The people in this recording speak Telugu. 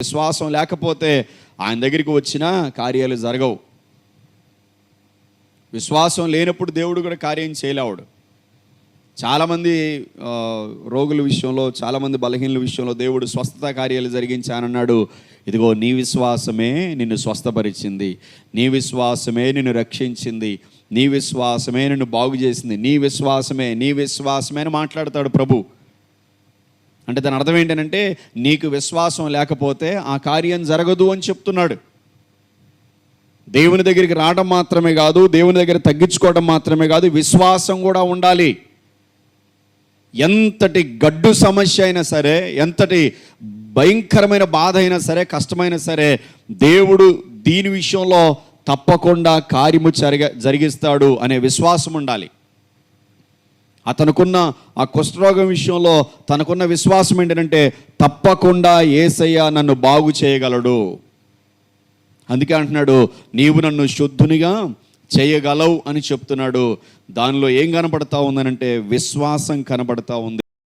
విశ్వాసం లేకపోతే ఆయన దగ్గరికి వచ్చిన కార్యాలు జరగవు. విశ్వాసం లేనప్పుడు దేవుడు కూడా కార్యం చేయలేవాడు చాలామంది రోగుల విషయంలో చాలామంది బలహీనుల విషయంలో దేవుడు స్వస్థత కార్యాలు జరిగించానన్నాడు. ఇదిగో నీ విశ్వాసమే నిన్ను స్వస్థపరిచింది. నీ విశ్వాసమే నిన్ను రక్షించింది. నీ విశ్వాసమే నిన్ను బాగు చేసింది. నీ విశ్వాసమే నీ విశ్వాసమే అని మాట్లాడతాడు ప్రభు. అంటే దాని అర్థం ఏంటంటే నీకు విశ్వాసం లేకపోతే ఆ కార్యం జరగదు అని చెప్తున్నాడు. దేవుని దగ్గరికి రావడం మాత్రమే కాదు దేవుని దగ్గర తగ్గించుకోవడం మాత్రమే కాదు విశ్వాసం కూడా ఉండాలి. ఎంతటి గడ్డు సమస్య అయినా సరే ఎంతటి భయంకరమైన బాధ అయినా సరే కష్టమైనా సరే దేవుడు దీని విషయంలో తప్పకుండా కార్యము జరిగ జరిగిస్తాడు అనే విశ్వాసం ఉండాలి. అతనుకున్న ఆ కుష్ఠరోగం విషయంలో తనకున్న విశ్వాసం ఏంటంటే తప్పకుండా ఏసయ్య నన్ను బాగు చేయగలడు. అందుకే అంటున్నాడు నీవు నన్ను శుద్ధునిగా చేయగలవు అని చెప్తున్నాడు. దానిలో ఏం కనపడతా ఉందనంటే విశ్వాసం కనపడతా ఉంది.